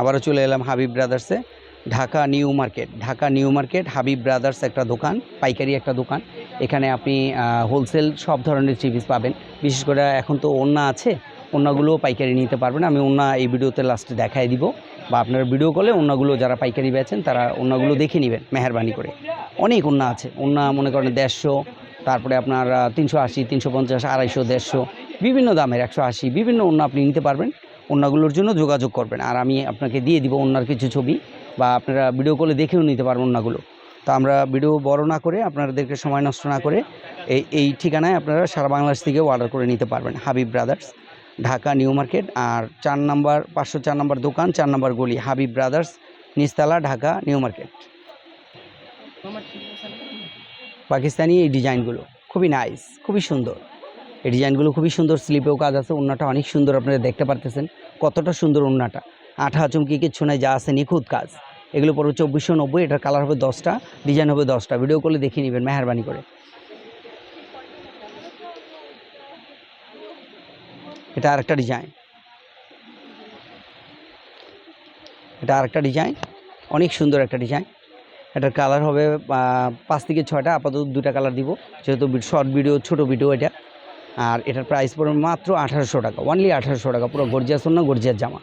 আবারও চলে এলাম Habib ব্রাদার্সে। Dhaka new market. Dhaka new market, Habib brothers একটা দোকান, পাইকারি একটা দোকান। এখানে আপনি হোলসেল সব ধরনের থ্রি পিস পাবেন। বিশেষ করে এখন তো ওন্না আছে ওন্নাগুলোও পাইকারি নিতে পারবেন। আমি ওন্না এই ভিডিওতে লাস্টে দেখাই দিব। বা আপনারা ভিডিও কলে ওন্নাগুলো যারা পাইকারি বেচেন, তারা ওন্নাগুলো দেখে নেবেন, মেহরবানি করে। অনেক ওন্না আছে। ওন্না মনে করেন দেড়শো, তারপরে আপনার তিনশো আশি, তিনশো পঞ্চাশ, আড়াইশো, দেড়শো, বিভিন্ন দামের একশো আশি, বিভিন্ন ওন্না আপনি নিতে পারবেন। ওন্নাগুলোর জন্য যোগাযোগ করবেন। আর আমি আপনাকে দিয়ে দিব ওন্নার কিছু ছবি বা আপনারা ভিডিও কলে দেখেও নিতে পারবেন ওন্নাগুলো তো আমরা ভিডিও বড় না করে আপনাদেরকে সময় নষ্ট না করে এই এই ঠিকানায় আপনারা সারা বাংলাদেশ থেকে অর্ডার করে নিতে পারবেন। Habib brothers Dhaka, new market. আর চার নাম্বার, পাঁচশো চার নাম্বার দোকান, চার নাম্বার গলি, হাবিব ব্রাদার্স নিস্তালা ঢাকা, নিউ মার্কেট। পাকিস্তানি এই ডিজাইনগুলো খুবই নাইস খুবই সুন্দর। এই ডিজাইনগুলো খুবই সুন্দর, স্লিপেও কাজ আছে ওন্নাটা অনেক সুন্দর আপনারা দেখতে পারতেছেন, কতটা সুন্দর ওন্নাটা আঠা চুমকি কিচ্ছু নাই, যা আছে নিখুঁত কাজ। এগুলো পড়বে চব্বিশশো নব্বই, এটার কালার হবে দশটা ডিজাইন হবে দশটা। ভিডিও করলে দেখিয়ে নেবেন, মেহরবানি করে। এটা আরেকটা ডিজাইন এটা আরেকটা ডিজাইন অনেক সুন্দর একটা ডিজাইন এটার কালার হবে পাঁচ থেকে ছয়টা, আপাতত দুটা কালার দিব, যেহেতু শর্ট ভিডিও ছোট ভিডিও এটা। আর এটার প্রাইস পড়বে মাত্র আঠারোশো টাকা অনলি আঠারোশো টাকা, পুরো গর্জিয়া না গর্জিয়াস জামা।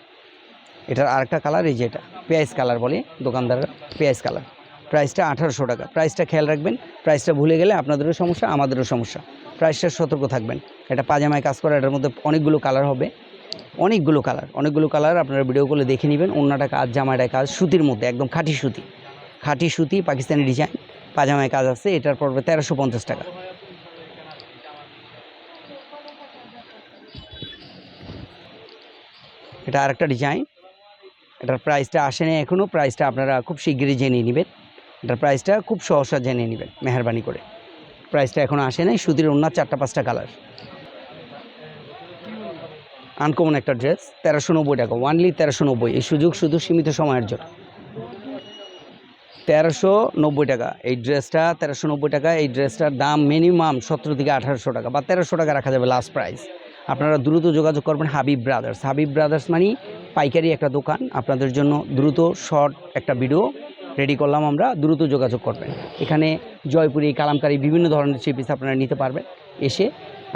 এটার আরেকটা কালার এই যে এটা পেঁয়াজ কালার বলে দোকানদাররা পেঁয়াজ কালার প্রাইসটা আঠারোশো টাকা প্রাইসটা খেয়াল রাখবেন প্রাইসটা ভুলে গেলে আপনাদেরও সমস্যা, আমাদেরও সমস্যা। প্রাইসটা সতর্ক থাকবেন। এটা পাজামায় কাজ করা, এটার মধ্যে অনেকগুলো কালার হবে। অনেকগুলো কালার অনেকগুলো কালার আপনারা ভিডিও করে দেখে নেবেন অন্যটা কাজ জামাটা কাজ, সুতির মধ্যে, একদম খাঁটি সুতি। খাঁটি সুতি, পাকিস্তানি ডিজাইন পাজামায় কাজ আছে, এটার পড়বে তেরোশো পঞ্চাশ টাকা। এটা আরেকটা ডিজাইন এটার প্রাইসটা আসেনি এখনও প্রাইসটা আপনারা খুব শিগগিরই জেনে নেবেন। এটার প্রাইসটা খুব সহসা জেনে নেবেন, মেহরবানি করে। প্রাইসটা এখনও আসে নাই, সুতির অন্য চারটা, পাঁচটা কালার আনকমন একটা ড্রেস তেরোশো নব্বই টাকা ওয়ানলি তেরোশো নব্বই। এই সুযোগ শুধু সীমিত সময়ের জন্য। তেরোশো নব্বই টাকা, এই ড্রেসটা তেরোশো নব্বই টাকা, এই ড্রেসটার দাম মিনিমাম সতেরো থেকে আঠারোশো টাকা, বা তেরোশো টাকা রাখা যাবে লাস্ট প্রাইস আপনারা দ্রুত যোগাযোগ করবেন হাবিব ব্রাদার্স। হাবিব ব্রাদার্স মানে পাইকারি একটা দোকান। আপনাদের জন্য দ্রুত শর্ট একটা ভিডিও রেডি করলাম আমরা। দ্রুত যোগাযোগ করবেন। এখানে জয়পুরি, কালামকারি বিভিন্ন ধরনের চিপিস আপনারা নিতে পারবেন। এসে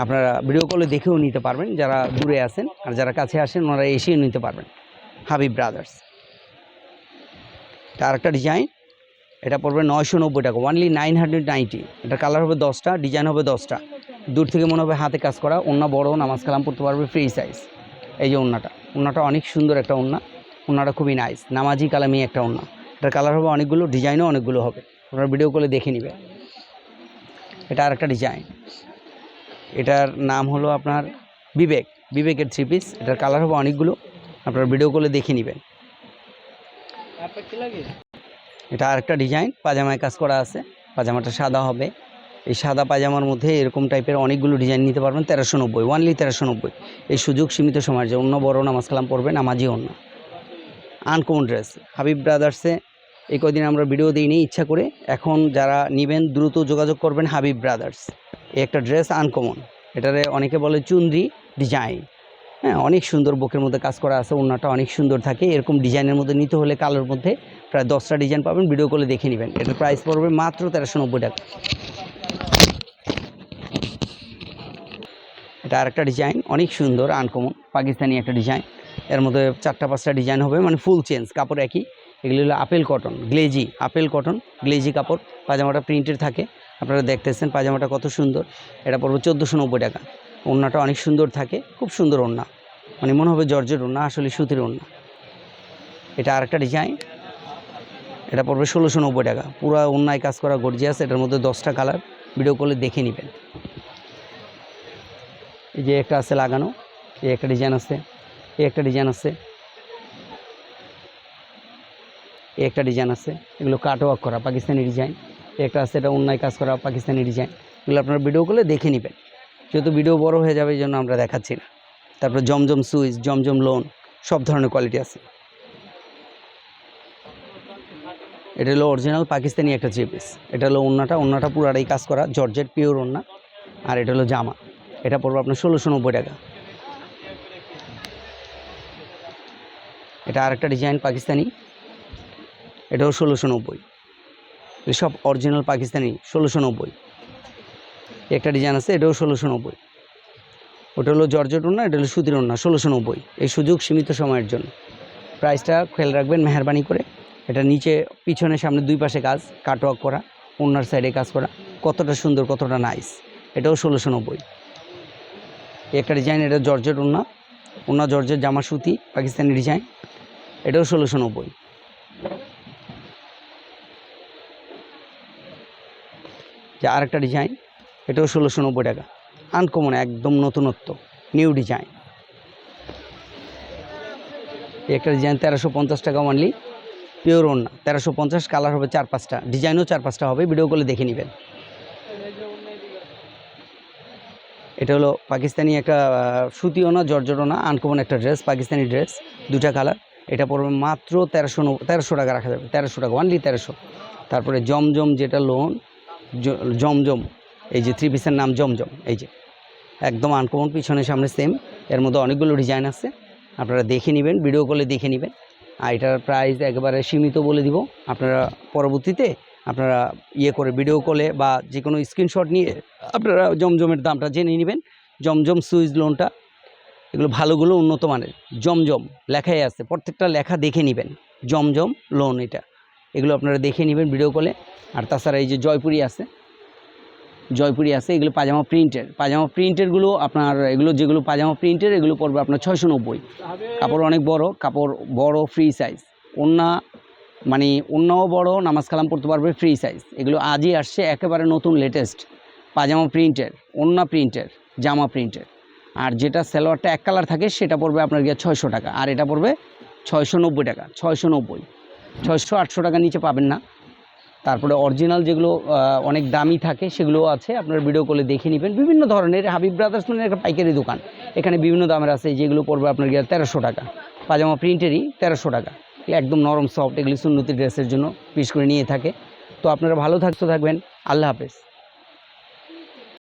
আপনারা ভিডিও কলে দেখেও নিতে পারবেন যারা দূরে আছেন আর যারা কাছে আসেন ওনারা এসেও নিতে পারবেন। হাবিব ব্রাদার্স। এটা আরেকটা ডিজাইন এটা পড়বে নয়শো নব্বই টাকা। ওনলি নাইন হান্ড্রেড নাইনটি এটা কালার হবে দশটা ডিজাইন হবে দশটা। দূর থেকে মনে হবে হাতে কাজ করা অন্য বড় নামাজ কালাম পড়তে পারবে ফ্রি সাইজ এই যে ওন্নাটা ওন্নাটা অনেক সুন্দর একটা ওন্না ওন্নাটা খুবই নাইস নামাজি কালামি একটা ওন্না এটার কালার হবে অনেকগুলো ডিজাইনও অনেকগুলো হবে। আপনারা ভিডিও করে দেখে নেবেন এটা আর একটা ডিজাইন এটার নাম হলো আপনার বিবেক বিবেকের থ্রি পিস এটার কালার হবে অনেকগুলো আপনারা ভিডিও করে দেখে নেবেন। এটা আরেকটা ডিজাইন পাজামায় কাজ করা আছে পাজামাটা সাদা হবে। এই সাদা পায়জামার মধ্যে এরকম টাইপের অনেকগুলো ডিজাইন নিতে পারবেন, তেরোশো নব্বই ওয়ানলি তেরোশো নব্বই। এই সুযোগ সীমিত সময়ের যে অন্য বড় নামাজ কালাম পড়বেন নামাজি অন্য। আনকমন ড্রেস হাবিব ব্রাদার্সে এই কদিন আমরা ভিডিও দিইনি, ইচ্ছা করে। এখন যারা নেবেন, দ্রুত যোগাযোগ করবেন হাবিব ব্রাদার্স এই একটা ড্রেস আনকমন এটারে অনেকে বলে চুন্দ্রি ডিজাইন হ্যাঁ অনেক সুন্দর বুকের মধ্যে কাজ করা আছে ওনাটা অনেক সুন্দর থাকে। এরকম ডিজাইনের মধ্যে নিতে হলে কালোর মধ্যে প্রায় দশটা ডিজাইন পাবেন ভিডিও করে দেখে নেবেন। এটার প্রাইস পড়বে মাত্র তেরোশো নব্বই টাকা। এটা আরেকটা ডিজাইন অনেক সুন্দর আনকমন পাকিস্তানি একটা ডিজাইন এর মধ্যে চারটা, পাঁচটা ডিজাইন হবে মানে ফুল চেঞ্জ কাপড় একই। এগুলি হলো apple cotton glazy apple cotton glazy কাপড়, পাজামাটা প্রিন্টেড থাকে। আপনারা দেখতেছেন পাজামাটা কত সুন্দর। এটা পড়বে চোদ্দোশো নব্বই টাকা। ওড়নাটা অনেক সুন্দর থাকে, খুব সুন্দর ওড়না। মানে মনে হবে জর্জের ওড়না, আসলে সুতির ওড়না। এটা আরেকটা ডিজাইন এটা পড়বে ষোলোশো নব্বই টাকা। পুরো অন্যায় কাজ করা গর্জিয়াস এটার মধ্যে দশটা কালার ভিডিও করলে দেখে নেবেন। এই যে একটা আছে লাগানো, এই একটা ডিজাইন আছে, এই একটা ডিজাইন আছে, এই একটা ডিজাইন আছে। এগুলো কাট ওয়ার্ক করা, পাকিস্তানি ডিজাইন একটা আছে, এটা অন্যায় কাজ করা, পাকিস্তানি ডিজাইন এগুলো আপনারা ভিডিও করলে দেখে নেবেন। যেহেতু ভিডিও বড় হয়ে যাবে, এই জন্য আমরা দেখাচ্ছি না। তারপরে জমজম সুইচ, জমজম লোন সব ধরনের কোয়ালিটি আছে। এটা হলো অরিজিনাল পাকিস্তানি একটা থ্রি এটা হলো ওন্নাটা ওন্নাটা পুরাটাই কাজ করা, জর্জেট পিওর ওন্না আর এটা হলো জামা। এটা পড়বে আপনার ষোলোশো নব্বই টাকা। এটা আরেকটা ডিজাইন পাকিস্তানি। এটাও ষোলোশো নব্বই। সব অরিজিনাল পাকিস্তানি, ষোলোশো নব্বই। একটা ডিজাইন আছে, এটাও ষোলোশো নব্বই। ওটা হলো জর্জট ওড়না, এটা হলো সুতির ওড়না, ষোলোশো নব্বই। এই সুযোগ সীমিত সময়ের জন্য। প্রাইসটা খেয়াল রাখবেন মেহরবানি করে। এটা নিচে, পিছনে, সামনে দুই পাশে কাজ কাটওয়ার্ক করা ওনার সাইডে কাজ করা। কতটা সুন্দর, কতটা নাইস এটাও ষোলোশো নব্বই। একটা ডিজাইন, এটা জর্জেট ওড়না। ওনা জর্জের জামা সুতি, পাকিস্তানি ডিজাইন। এটাও ষোলোশো নব্বই। যে আরেকটা ডিজাইন, এটাও ষোলোশো নব্বই টাকা। আনকমন, একদম নতুনত্ব, নিউ ডিজাইন। একটা ডিজাইন তেরোশো পঞ্চাশ টাকা অনলি পিওর ওড়না। তেরোশো পঞ্চাশ কালার হবে চার পাঁচটা। ডিজাইনও চার পাঁচটা হবে ভিডিও করলে দেখে নেবেন। এটা হলো পাকিস্তানি একটা আহ, সুতি ওনা জর্জর ওনা আনকমন একটা ড্রেস পাকিস্তানি ড্রেস দুটা কালার এটা পড়বে মাত্র তেরোশো তেরোশো টাকা রাখা যাবে তেরোশো টাকা অনলি তেরোশো। তারপরে জমজম যেটা লোন জমজম এই যে থ্রি পিসের নাম জমজম এই যে। একদম আনকমন পিছনে সামনে সেম এর মধ্যে অনেকগুলো ডিজাইন আছে। আপনারা দেখে নেবেন ভিডিও কলে দেখে নেবেন। আর এটার প্রাইস একেবারে সীমিত বলে দিব। আপনারা পরবর্তীতে আপনারা ইয়ে করে ভিডিও কলে বা যে কোনো স্ক্রিনশট নিয়ে আপনারা জমজমের দামটা জেনে নেবেন। জমজম সুইচ লোনটা এগুলো ভালোগুলো উন্নত মানের। জমজম লেখাই আছে, প্রত্যেকটা লেখা দেখে নেবেন। জমজম লোন এটা। এগুলো আপনারা দেখে নেবেন ভিডিও কলে আর তাছাড়া এই যে জয়পুরি আছে জয়পুরি আছে, এগুলো পাজামা প্রিন্টের পাজামা প্রিন্টেরগুলো আপনার, এগুলো যেগুলো পাজামা প্রিন্টের এগুলো পড়বে আপনার ছয়শো নব্বই। কাপড় অনেক বড়, কাপড় বড় ফ্রি সাইজ ওন্না মানে অন্যও বড় নামাজ কালাম পড়তে পারবে ফ্রি সাইজ এগুলো আজই আসছে, একেবারে নতুন লেটেস্ট পাজামা প্রিন্টের ওন্না প্রিন্টের জামা প্রিন্টের আর যেটা সালোয়ারটা এক কালার থাকে, সেটা পড়বে আপনার গিয়ে ছয়শো টাকা। আর এটা পড়বে ছয়শো নব্বই টাকা, ছয়শো নব্বই। ছয়শো আটশো টাকা নিচে পাবেন না। তারপরে অরিজিনাল যেগুলো অনেক দামি থাকে, সেগুলোও আছে। আপনার ভিডিও কলে দেখে নেবেন। বিভিন্ন ধরনের, হাবিব ব্রাদার্স মানে একটা পাইকারি দোকান। এখানে বিভিন্ন দামের আছে, যেগুলো পড়বে আপনার গিয়ে তেরোশো টাকা। পাজামা প্রিন্টেরই তেরোশো টাকা। একদম নরম সফট এগুলি সুন্নতি ড্রেসের জন্য পিস করে নিয়ে থাকে। তো আপনারা ভালো থাকতে থাকবেন। আল্লাহ হাফেজ।